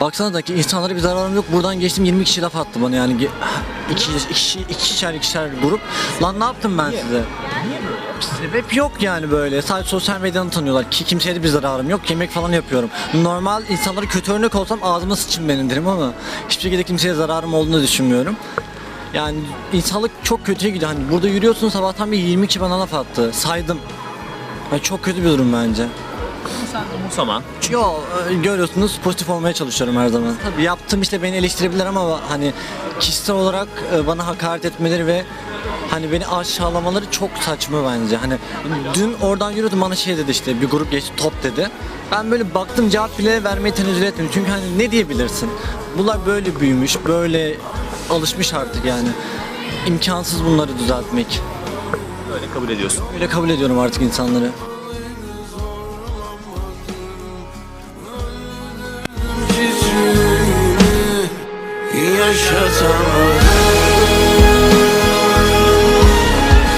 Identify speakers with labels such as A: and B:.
A: Baksana da ki insanlara bir zararım yok. Buradan geçtim 20 kişi laf attı bana yani. İki, iki, ikişer ikişer grup. Lan ne yaptım ben size? Sebep yok yani böyle. Sadece sosyal medyadan tanıyorlar ki kimseye de bir zararım yok. Yemek falan yapıyorum. Normal insanlara kötü örnek olsam ağzıma sıçın benim derim ama hiçbir şekilde kimseye zararım olduğunu düşünmüyorum. Yani insanlık çok kötüye gidiyor. Hani burada yürüyorsun sabahtan bir 20 kişi bana laf attı. Saydım. Yani çok kötü bir durum bence.
B: Umursaman.
A: Yo e, görüyorsunuz pozitif olmaya çalışıyorum her zaman. Tabii yaptığım işte beni eleştirebilir ama hani kişisel olarak e, bana hakaret etmeleri ve hani beni aşağılamaları çok saçma bence. Hani dün oradan yürüdüm bana şey dedi işte bir grup geçti top dedi. Ben böyle baktım cevap bile vermeye tenezzül etmedim. Çünkü hani ne diyebilirsin? Bunlar böyle büyümüş, böyle alışmış artık yani. İmkansız bunları düzeltmek.
B: Öyle kabul ediyorsun.
A: Öyle kabul ediyorum artık insanları.
C: Yaşatamadım